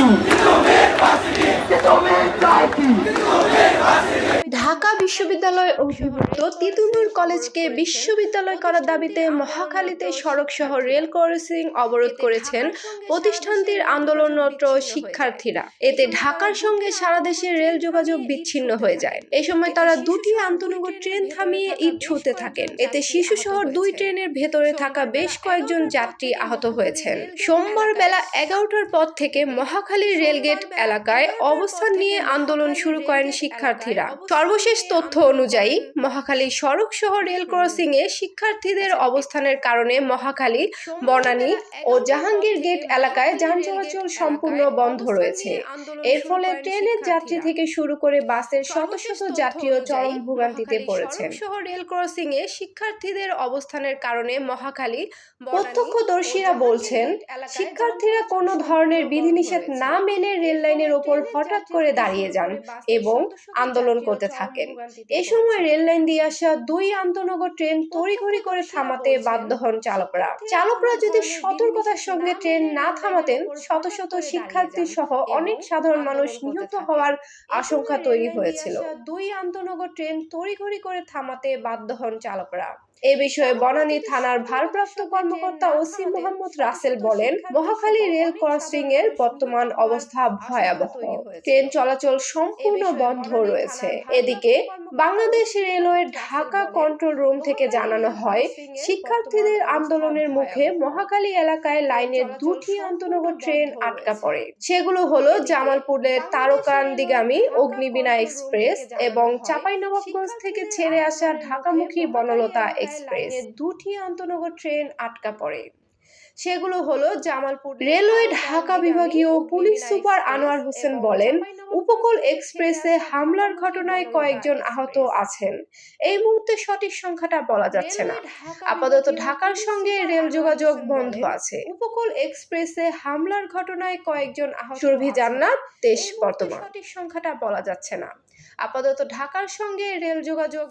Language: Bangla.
Pacifico! Digital Man Pacifico! Digital Man Dhaka বিশ্ববিদ্যালয় অভিভুক্ত তিতুমির কলেজকে বিশ্ববিদ্যালয় করার দাবিতে মহাখালীতে সড়ক সহ রেল ক্রসিং অবরোধ করেছেন প্রতিষ্ঠানটির আন্দোলনরত শিক্ষার্থীরা। এতে ঢাকার সঙ্গে সারা দেশের রেল যোগাযোগ বিচ্ছিন্ন হয়ে যায়। এ সময় তারা দুটি আন্তনগর ট্রেন থামিয়ে ইট ছুঁতে থাকেন। এতে শিশু শহর দুই ট্রেনের ভেতরে থাকা বেশ কয়েকজন যাত্রী আহত হয়েছেন। সোমবার বেলা এগারোটার পর থেকে মহাখালী রেলগেট এলাকায় অবস্থান নিয়ে আন্দোলন শুরু করেন শিক্ষার্থীরা। সর্বশেষ তথ্য অনুযায়ী মহাখালী সড়ক সহ রেল ক্রসিং এ শিক্ষার্থীদের অবস্থানের কারণে মহাখালী বনানী ও জাহাঙ্গীর গেট এলাকায় যান চলাচল সম্পূর্ণ বন্ধ রয়েছে। এর ফলে ট্রেনের যাত্রী থেকে শুরু করে বাসের শত শত যাত্রীও চরম ভোগান্তিতে পড়েছেন। সহ রেল ক্রসিং এ শিক্ষার্থীদের অবস্থানের কারণে মহাখালী প্রত্যক্ষদর্শীরা বলছেন শিক্ষার্থীরা কোনো ধরনের বিধিনিষেধ না মেনে রেল লাইনের ওপর হঠাৎ করে দাঁড়িয়ে যান এবং আন্দোলন করতে থাকেন। এ সময় রেল লাইন দিয়ে আসা দুই আন্তনগর ট্রেন তড়িঘড়ি করে থামাতে বাধ্য হন চালকরা। চালকরা যদি সতর্কতার সঙ্গে ট্রেন না থামাতেন শত শত শিক্ষার্থী সহ অনেক সাধারণ মানুষ নিহত হওয়ার আশঙ্কা তৈরি হয়েছিল। দুই আন্তনগর ট্রেন তড়িঘড়ি করে থামাতে বাধ্য হন চালকরা। এ বিষয়ে বনানী থানার ভারপ্রাপ্ত কর্মকর্তা ওসি মোহাম্মদ রাসেল বলেন মহাখালী রেল ক্রসিং এর বর্তমান অবস্থা ভয়াবহ। ট্রেন চলাচল সম্পূর্ণ বন্ধ রয়েছে। এদিকে Bangladesh railway Dhaka control room থেকে জানানো হয়, শিক্ষার্থীদের আন্দোলনের মুখে মহাখালী এলাকায় লাইনের দুটি আন্তনগর ট্রেন আটকা পড়ে। সেগুলো হলো জামালপুরের তারকান্দিগামী অগ্নিবীণা এক্সপ্রেস এবং চাঁপাইনবাবগঞ্জ থেকে ছেড়ে আসা ঢাকামুখী বনলতা এক্সপ্রেস। দুটি আন্তনগর ট্রেন আটকা পড়ে। সেগুলো হলো জামালপুর রেলওয়ে ঢাকা বিভাগীয় পুলিশ সুপার আনোয়ার হোসেন বলেন উপকূল এক্সপ্রেসে হামলার ঘটনায় কয়েকজন আহত আছেন। এই মুহূর্তে সঠিক সংখ্যাটা বলা যাচ্ছে না। আপাতত ঢাকার সঙ্গে রেল যোগাযোগ বন্ধ আছে। উপকূল এক্সপ্রেসে হামলার ঘটনায় কয়েকজন আহত সুরভি জান্নাত দেশ বর্তমান। সঠিক সংখ্যাটা বলা যাচ্ছে না। আপাতত ঢাকার সঙ্গে রেল যোগাযোগ